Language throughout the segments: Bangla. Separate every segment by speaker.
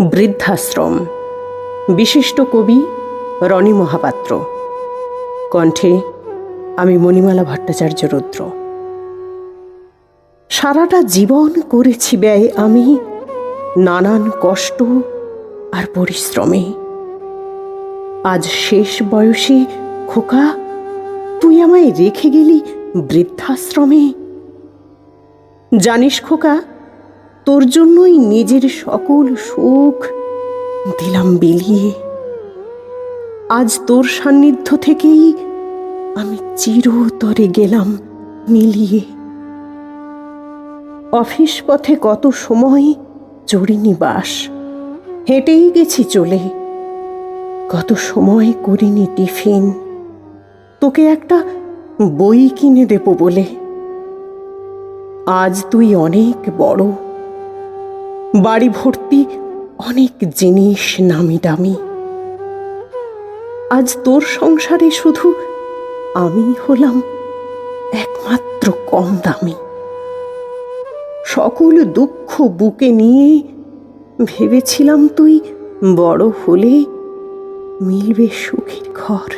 Speaker 1: বৃদ্ধাশ্রম। বিশিষ্ট কবি রনি মহাপাত্র। কণ্ঠে আমি মণিমালা ভট্টাচার্য রুদ্র। সারাটা জীবন করেছি ব্যয় আমি নানান কষ্ট আর পরিশ্রমে। আজ শেষ বয়সে খোকা, তুই আমায় রেখে গেলি বৃদ্ধাশ্রমে। জানিস খোকা তোর জন্যই নিজের সকল সুখ দিলাম বিলিয়ে। আজ তোর সান্নিধ্য থেকেই আমি চিরতরে গেলাম মিলিয়ে। অফিস পথে কত সময় চড়িনি বাস হেঁটেই গেছি চলে। কত সময় করিনি টিফিন, তোকে একটা বই কিনে দেব বলে। আজ তুই অনেক বড়। বাড়ি ভর্তি অনেক জিনিস নামি দামি আজ তোর সংসারে শুধু আমি হলাম একমাত্র কম দামি। সকল দুঃখ বুকে নিয়ে ভেবেছিলাম তুই বড় হলে মিলবে সুখের ঘর।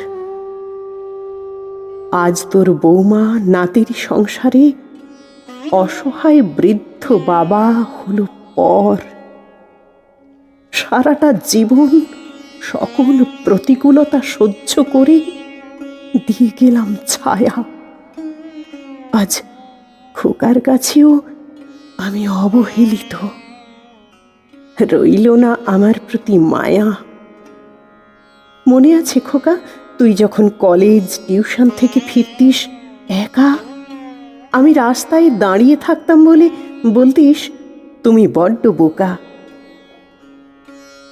Speaker 1: আজ তোর বৌমা নাতির সংসারে অসহায় বৃদ্ধ বাবা হলো পর সারাটা জীবন সকল প্রতিকূলতা সহ্য করে দিয়ে গেলাম ছায়া। আজ খোকার কাছেও আমি অবহেলিত। রইল না আমার প্রতি মায়া। মনে আছে খোকা, তুই যখন কলেজ, টিউশন থেকে ফিরতিস, একা? আমি রাস্তায় দাঁড়িয়ে থাকতাম বলে বলতিস তুমি বড্ড বোকা।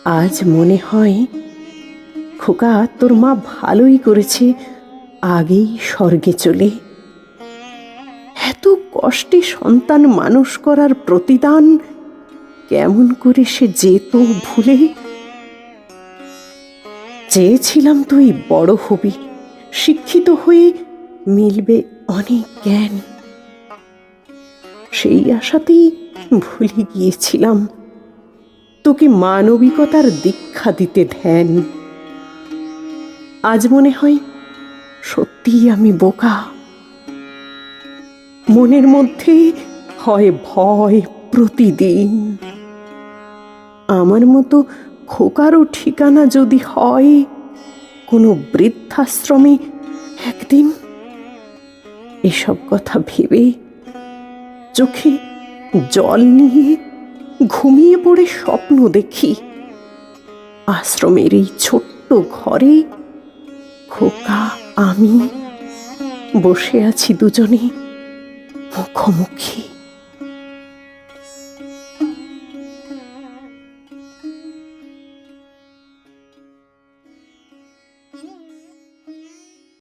Speaker 1: আজ মনে হয় খোকা তোর মা ভালোই করেছে আগেই স্বর্গে চলে। এত কষ্টে সন্তান মানুষ করার প্রতিদান কেমন করে সে যেত ভুলে? চেয়েছিলাম তুই বড় হবি, শিক্ষিত হয়ে মিলবে অনেক জ্ঞান। সেই আশাতেই ভুলে গিয়েছিলাম। তোকে মানবিকতার দীক্ষা দিতে ধ্যান। আজ মনে হয় সত্যিই আমি বোকা। মনের মধ্যে হয় ভয় প্রতিদিন। আমার মতো খোকারও ঠিকানা যদি হয়, কোনো বৃদ্ধাশ্রমে একদিন এসব কথা ভেবে চোখে জল নিয়ে ঘুমিয়ে পড়ে স্বপ্ন দেখি। আশ্রমের এই ছোট্ট ঘরে খোকা, আমি বসে আছি দুজনে মুখোমুখি।